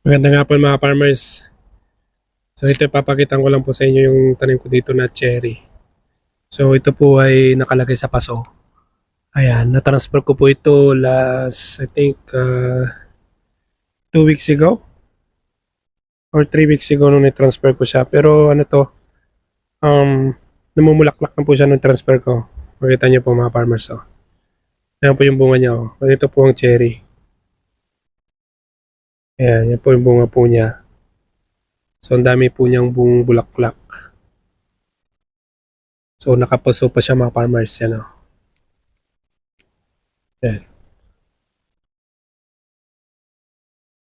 Magandang hapon mga farmers. So ito papakita ko lang po sa inyo yung tanim ko dito na cherry. So ito po ay nakalagay sa paso. Ayan, na-transfer ko po ito last I think uh, two weeks ago or three weeks ago nung na-transfer ko siya. Pero ano to, um, namumulaklak na po siya nung transfer ko. Makita niyo po mga farmers. Oh. Ayan po yung bunga niya. Oh. Ito po ang cherry. Ayan, yan po yung bunga po niya. So, ang dami po niyang buong bulaklak. So, nakapaso pa siya mga farmers. Yan o. Ayan.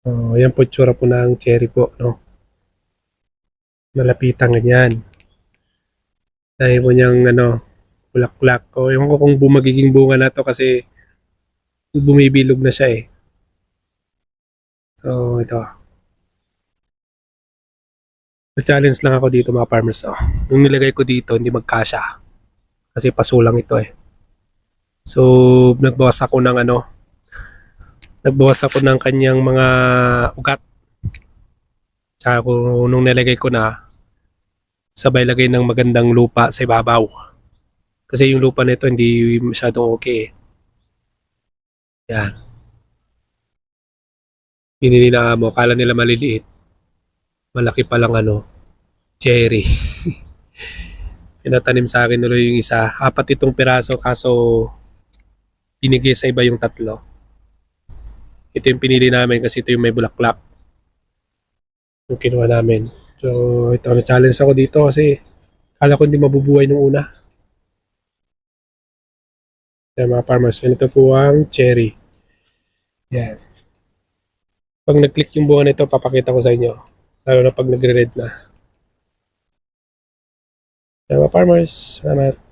So, yan po tsura po ng cherry po, no? Malapitan ganyan. Dahil po niyang, ano, bulaklak. O, ewan ko kung bu- magiging bunga na to kasi bumibilog na siya eh. So, ito. Na-challenge lang ako dito mga farmers. Oh. Yung nilagay ko dito, hindi magkasya. Kasi pasulang ito eh. So, nagbawas ako ng ano, nagbawas ako ng kanyang mga ugat. Tsaka kung nung nilagay ko na, sabay lagay ng magandang lupa sa ibabaw. Kasi yung lupa nito hindi masyadong okay eh. Yan. Pinili na mo, akala nila maliliit. Malaki pa lang ano, cherry. Pinatanim sa akin ulo yung isa. Apat itong piraso kaso binigay sa iba yung tatlo. Ito yung pinili namin kasi ito yung may bulaklak. Yung kinuha namin. So, ito na challenge ako dito kasi kala ko hindi mabubuhay nung una. Yan mga farmers, ganito po ang cherry. Yan. Pag nag-click yung bunga nito, papakita ko sa inyo. Lalo na pag nagre-red na. Mga farmers, salamat.